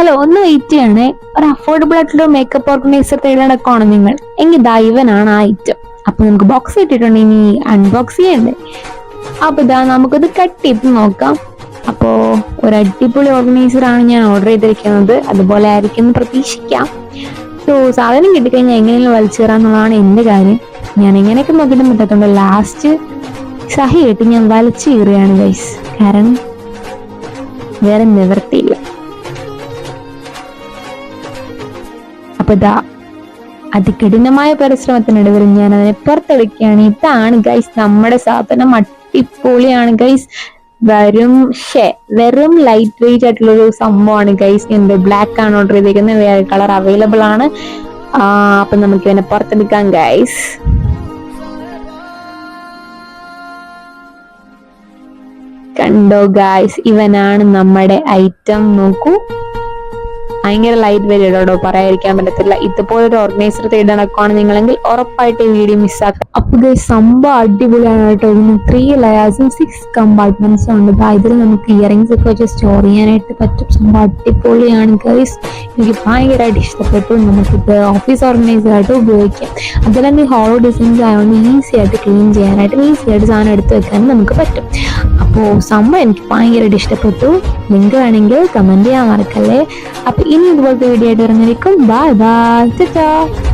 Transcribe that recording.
Hello ഒന്ന് wait ചെയ്യണേ. ഒരു അഫോർഡബിൾ ആയിട്ടുള്ള മേക്കപ്പ് ഓർഗനൈസർ തേടിനടക്കമാണ് നിങ്ങൾ. എങ്കിൽ ദൈവനാണ് ആ ഐറ്റം അപ്പൊ നമുക്ക് ബോക്സ് ഇട്ടിട്ടുണ്ട് ഇനി അൺബോക്സ് ചെയ്യണ്ടേ? അപ്പൊ ഇതാ നമുക്കത് കട്ട് ചെയ്ത് നോക്കാം. അപ്പോ ഒരു അടിപൊളി ഓർഗനൈസർ ആണ് ഞാൻ ഓർഡർ ചെയ്തിരിക്കുന്നത്. അതുപോലെ ആയിരിക്കും എന്ന് പ്രതീക്ഷിക്കാം. സോ സാധനം കിട്ടിക്കഴിഞ്ഞാൽ എങ്ങനെയും വലിച്ചേറാന്നുള്ളതാണ് എന്റെ കാര്യം. ഞാൻ എങ്ങനെയൊക്കെ നോക്കിയിട്ട് പറ്റത്തുണ്ട് ലാസ്റ്റ് സഹിയായിട്ട് ഞാൻ വലിച്ചു കീറുകയാണ് ഗൈസ് കാരണം വേറെ നിവർത്തിയില്ല. അപ്പൊ അതികഠിനമായ പരിശ്രമത്തിനൊടുവിൽ ഞാൻ അതിനെ പുറത്തെടുക്കുകയാണ്. ഇതാണ് ഗൈസ് നമ്മുടെ സാധനം. അടിപൊളിയാണ് ഗൈസ് വെറും ഷേ വെറും ലൈറ്റ് വെയിറ്റ് ആയിട്ടുള്ള ഒരു സംഭവമാണ് ഗൈസ് എന്ത് ബ്ലാക്ക് ആണ് ഓർഡർ ചെയ്തിരിക്കുന്നത് വേറെ കളർ അവൈലബിൾ ആണ്. അപ്പൊ നമുക്ക് ഇതിനെ പുറത്തെടുക്കാം ഗൈസ് കണ്ടോ ഗായ്സ് ഇവനാണ് നമ്മുടെ ഐറ്റം നോക്കൂ. ഭയങ്കര ലൈറ്റ് വെയിറ്റ് കേട്ടോ പറയാതിരിക്കാൻ പറ്റത്തില്ല. ഇതുപോലെ ഒരു ഓർഗനൈസർ നടക്കുവാണ് നിങ്ങളെങ്കിൽ ഉറപ്പായിട്ട് ഈ വീഡിയോ മിസ്സാക്കാം അപ്പൊ ഇത് സംഭവം അടിപൊളിയാണ് കേട്ടോ. ഇതിന് ത്രീ ലെയേഴ്സും സിക്സ് കമ്പാർട്ട്മെന്റ്സും ഉണ്ട്. ഇതിൽ നമുക്ക് ഇയറിംഗ്സ് ഒക്കെ വെച്ച് സ്റ്റോർ ചെയ്യാനായിട്ട് പറ്റും. സംഭവം അടിപൊളിയാണ് ഗൈസ് എനിക്ക് ഭയങ്കരമായിട്ട് ഇഷ്ടപ്പെട്ടു. നമുക്കിത് ഓഫീസ് ഓർഗനൈസർ ആയിട്ട് ഉപയോഗിക്കാം. ഈ ഹോളോ ഡിസൈൻസ് ആയതുകൊണ്ട് ഈസി ആയിട്ട് ക്ലീൻ ചെയ്യാനായിട്ട് ഈസി ആയിട്ട് സാധനം എടുത്ത് വെക്കാനും നമുക്ക് പറ്റും. അപ്പോൾ സംഭവം എനിക്ക് ഭയങ്കരമായിട്ട് ഇഷ്ടപ്പെട്ടു. ലിങ്ക് വേണമെങ്കിൽ കമന്റ് ചെയ്യാൻ മറക്കല്ലേ. അപ്പൊ ഇനി ഇതുപോലത്തെ വീഡിയോ ആയിട്ട് ഇറങ്ങിയിരിക്കും ബൈ ബൈ